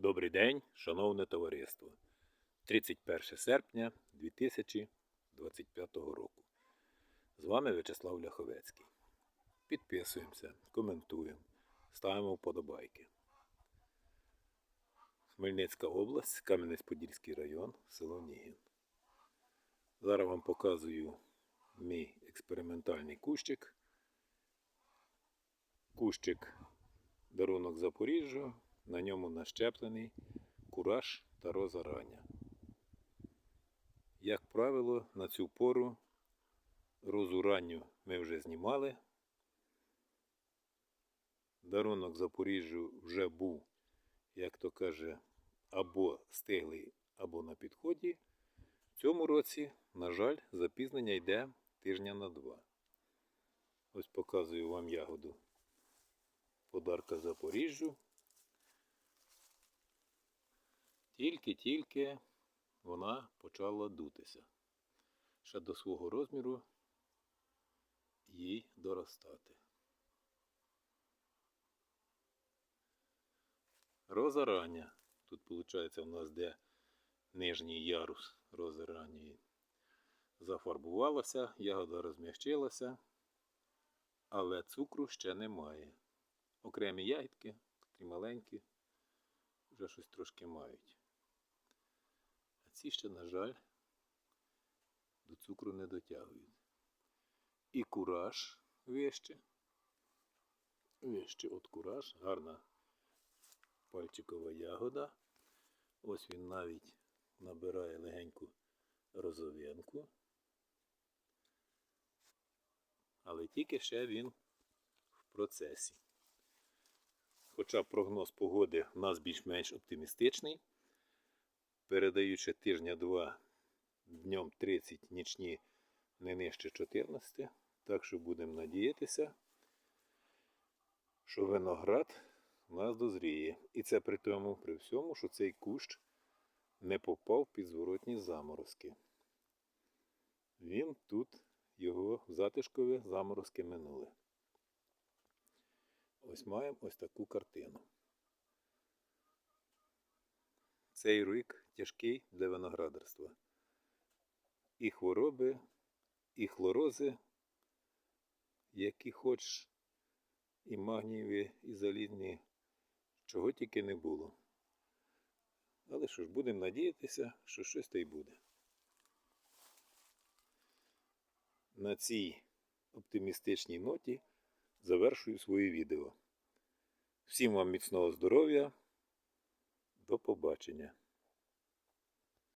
Добрий день, шановне товариство. 31 серпня 2025 року. З вами В'ячеслав Ляховецький. Підписуємося, коментуємо, ставимо вподобайки. Хмельницька область, Кам'янець-Подільський район, село Нігін. Зараз вам показую мій експериментальний кущик. Кущик дарунок Запоріжжя. На ньому нащеплений кураж та роза рання. Як правило, на цю пору розу ранню ми вже знімали. Дарунок Запоріжжю вже був, як то каже, або стиглий, або на підході. В цьому році, на жаль, запізнення йде тижня на два. Ось показую вам ягоду подарка Запоріжжю. Тільки-тільки вона почала дутися. Ще до свого розміру їй доростати. Роза рання. Тут, виходить, у нас де нижній ярус рози. Зафарбувалася, ягода розмягчилася, але цукру ще немає. Окремі ягідки, такі маленькі, вже щось трошки мають. Ці ще, на жаль, до цукру не дотягують. І кураж вище. Вище от кураж, гарна пальчикова ягода. Ось він навіть набирає легеньку розовинку. Але тільки ще він в процесі. Хоча прогноз погоди у нас більш-менш оптимістичний. Передаючи тижня-два днем 30 нічні не нижче 14. Так що будемо надіятися, що виноград у нас дозріє. І це при тому, при всьому, що цей кущ не попав під зворотні заморозки. Він тут, його затишкові заморозки минули. Ось маємо ось таку картину. Цей рік тяжкий для виноградарства. І хвороби, і хлорози, які хоч, і магнієві, і залізні, чого тільки не було. Але що ж, будемо надіятися, що щось та й буде. На цій оптимістичній ноті завершую своє відео. Всім вам міцного здоров'я. До побачення.